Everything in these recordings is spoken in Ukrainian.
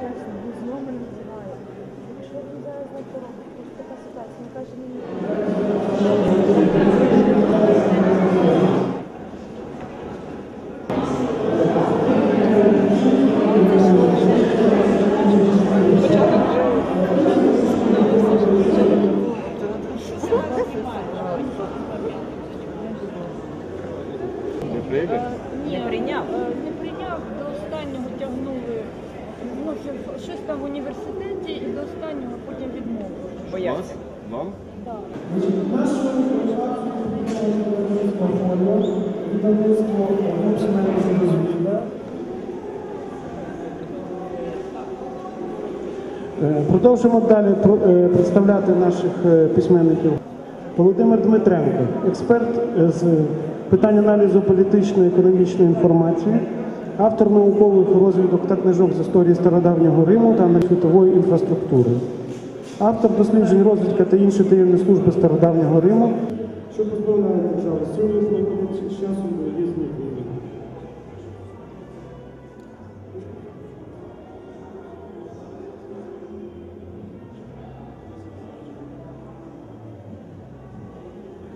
Якщо зараз не то така ситуація. не каже, мені Не прийняв? Е, Не прийняв, до останнього тягнули. Ну, що- щось там в університеті і до останнього потім відмовили. Боявся. Вам? Так. Е, Продовжимо далі е, представляти наших е, письменників. Володимир Дмитренко, експерт е, з питань аналізу політичної економічної інформації, автор наукових розвідок та книжок з історії стародавнього Риму та світової інфраструктури, автор досліджень розвідка та інші таємні служби стародавнього Риму. Що позбавляє державу сьогодні з часу різні війни.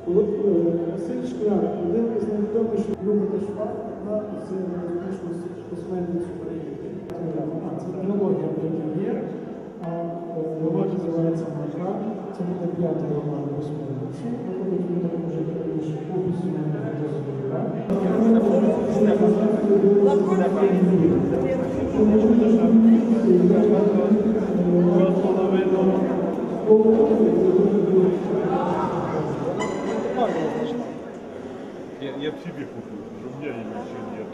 От е, Василь Шкляр, один із найвідоміших Любите Шваб, одна з найуспішніших письменниць України. Це трилогія «Бродів'єр», а е, роман називається «Марка». Це буде п'ятий роман письменниці. Виходить він також раніше у письменника дозвілля. Я, я в себе куплю, у меня имя еще нет.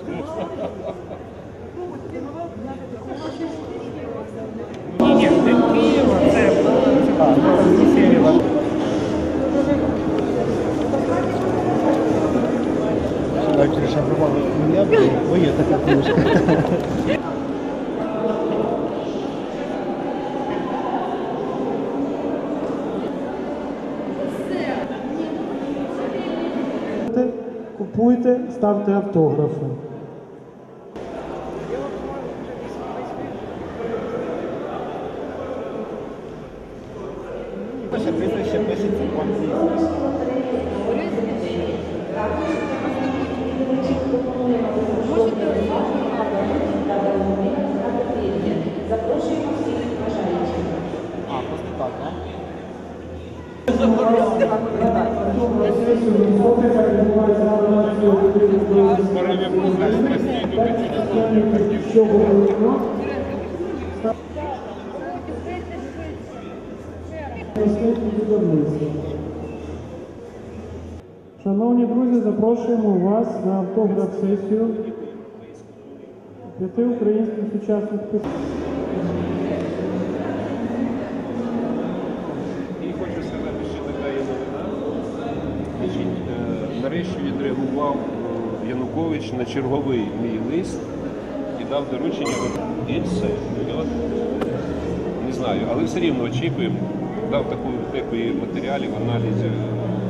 Ні, Моє така книжка. Купуйте, ставте автографи. Перше прізвище пишеться по-англійськи. А, просто так, так? Що говоримо? Шановні друзі, запрошуємо вас на автограф-сесію п'яти українських сучасних письменників. І хочу сказати, що така є новина. Значить, е, нарешті відреагував е, Янукович на черговий мій лист і дав доручення. І все. Не знаю, але все рівно очікуємо. Дав таку декої матеріалів, аналізів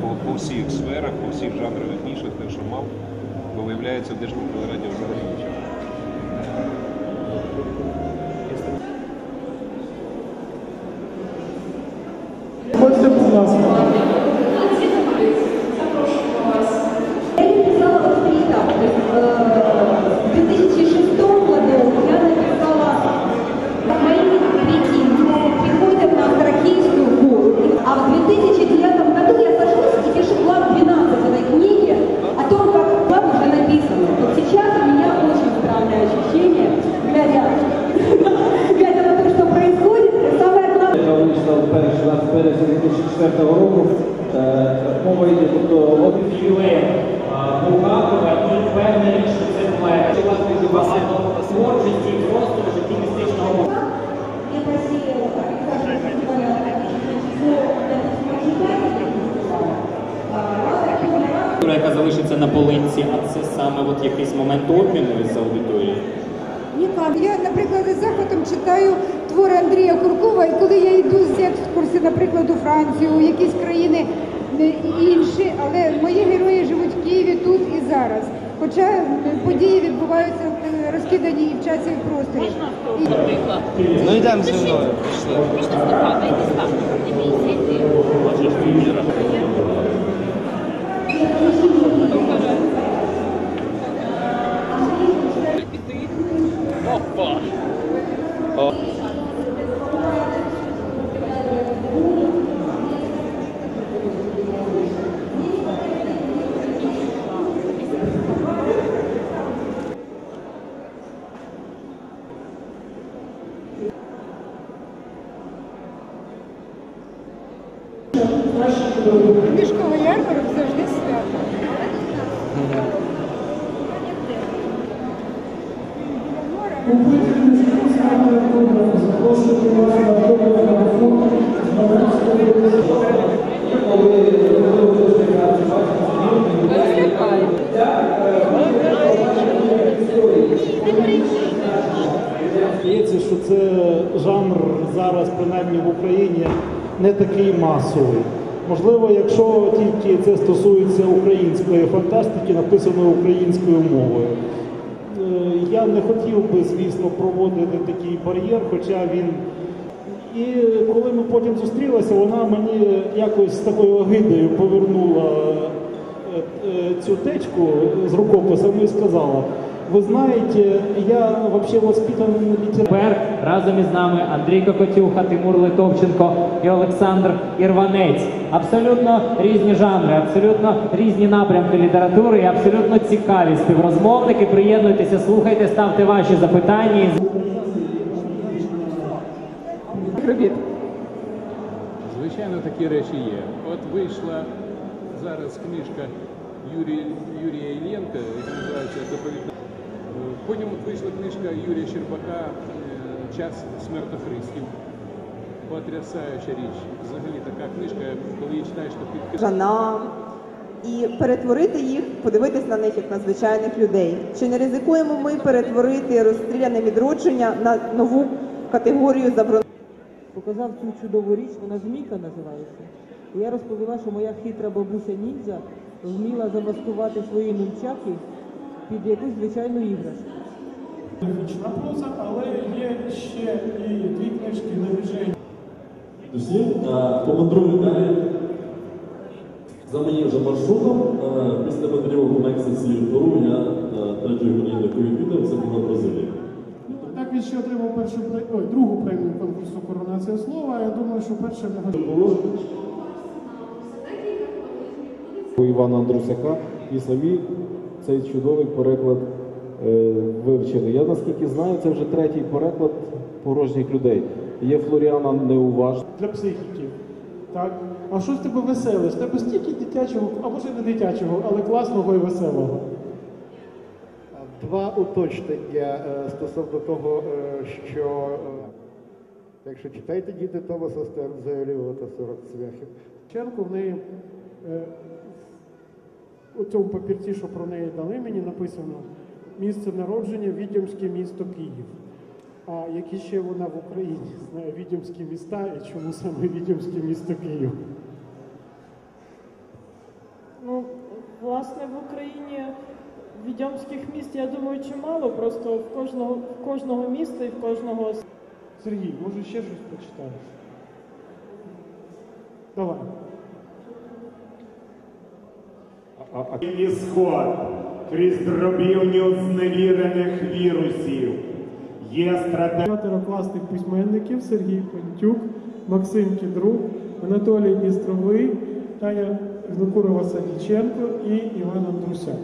по, по всіх сферах, по всіх жанрових нішах, так що мав, бо виявляється, в Держкомтелераді взагалі нічого. Мова йде тобто от ювілеєм Булгакова і впевнений, що це плеєр. У вас творчості просто в житті містичного я яка залишиться на полинці, а це саме от якийсь момент обміну з аудиторією. Я, наприклад, з захватом читаю твори Андрія Куркова, і коли я йду з екскурсії, наприклад, у Францію, у якісь країни е, інші, але мої герої живуть в Києві тут і зараз. Хоча е, події відбуваються е, розкидані і в часі і в просторі. І- Ну йдемо зі мною. Пішли. Книжковий ярмарок завжди свято. Здається, що це жанр зараз, принаймні в Україні, не такий масовий. Можливо, якщо тільки це стосується української фантастики, написаної українською мовою. Е, Я не хотів би, звісно, проводити такий бар'єр, хоча він. І коли ми потім зустрілися, вона мені якось з такою огидою повернула е, е, цю течку з рукописами і сказала: ви знаєте, я взагалі воспитаний на літературі. Тепер разом із нами Андрій Кокотюха, Тимур Литовченко і Олександр Ірванець. Абсолютно різні жанри, абсолютно різні напрямки літератури і абсолютно цікаві співрозмовники. Приєднуйтеся, слухайте, ставте ваші запитання. Звичайно, такі речі є. От вийшла зараз книжка Юрія, Юрія Іллєнка, яка називається Доповідна. Потім от вийшла книжка Юрія Щербака е, Час смертохристів. Потрясаюча річ. Взагалі така книжка, коли її читаєш, то під жанам і перетворити їх, подивитись на них як на звичайних людей. Чи не ризикуємо ми перетворити розстріляне відродження на нову категорію заборонених? Показав цю чудову річ, вона змійка називається. І я розповіла, що моя хитра бабуся ніндзя вміла замаскувати свої нунчаки під якусь звичайну іграшку. Графічна проза, але є ще і дві книжки навіжень. Всі помандрую далі за моїм же маршрутом. Е, Після мандрівок у Мексиці і Перу я е, третьою годинникою відвідав, це була Бразилія. Так він ще отримав першу ой, другу премію конкурсу Коронація слова. Я думаю, що перше в у Івана Андрусяка і самі цей чудовий переклад е, вивчили. Я наскільки знаю, це вже третій переклад порожніх людей. Є Флоріана Неуваж. для психіки. Так? А що з тебе веселе? З тебе стільки дитячого, а може не дитячого, але класного і веселого. Два уточнення е, стосовно того, е, що е, якщо читайте діти Томаса Стернза та 40 цвяхів. Ченко в неї е, у цьому папірці, що про неї дали мені, написано місце народження Відьомське місто Київ. А які ще вона в Україні знає відьомські міста і чому саме відьомське місто Київ? Ну, власне, в Україні відьомських міст, я думаю, чимало, просто в кожного, в кожного міста і в кожного Сергій, може ще щось почитаєш? Давай. І сход крізь дробівню зневірених вірусів. Є. П'ятерокласних письменників Сергій Пантюк, Максим Кідрук, Анатолій Дністровий, Таня Гнукурова Садіченко і Іван Андрусяк.